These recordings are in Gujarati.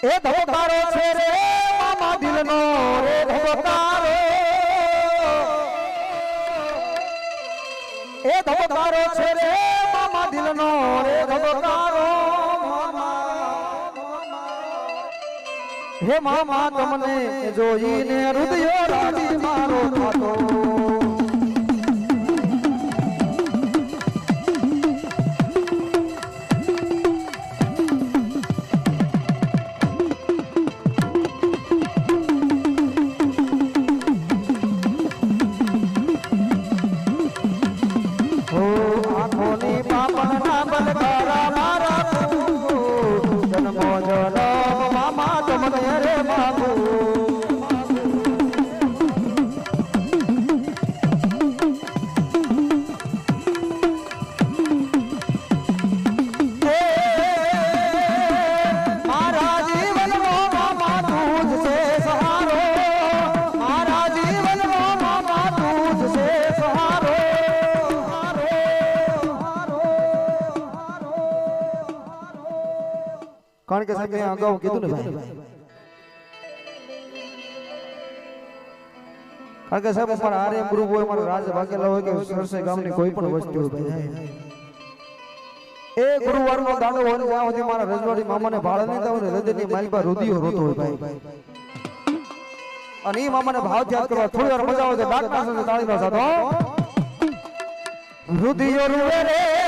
એ ધબકારો છે રે મામા દિલનો રે ધબકારો એ ધબકારો છે રે મામા દિલનો રે ધબકારો હે મામા, તમને જોઈને હૃદય રાજી મારો થતો જ છે સહારો કારણ કે સાહેબ મેં અગાઉ કીધું ને ભાઈ કારણ કે સાહેબ અમારા આર્ય ગ્રુપ હોય અમારા રાજ ભાગેલા હોય કે સરસે ગામની કોઈ પણ વસ્તુ એ ગુરુવારનો દાડો હોય ત્યાં સુધી મારા રજવાડી મામાને ભાડે નહીં ને હૃદયની મારી પાસે રુધિયો રોતો હોય ભાઈ. અને એ મામાને ભાવ ધ્યાન કરવા થોડી વાર મજા આવે તો ડાક પાસે તાળી નો સાધો રુધિયો રૂવે રે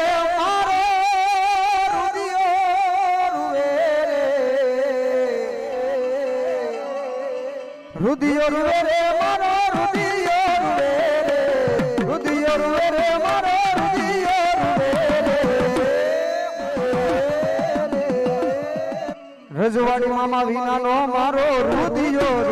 રુધિયો રૂવે રે મારો રુદિયો રૂવે રે. રુદિયો રૂવે રે મારો રુદિયો રૂવે રે. રજવાડી મામા વિનાનો મારો રુધિયો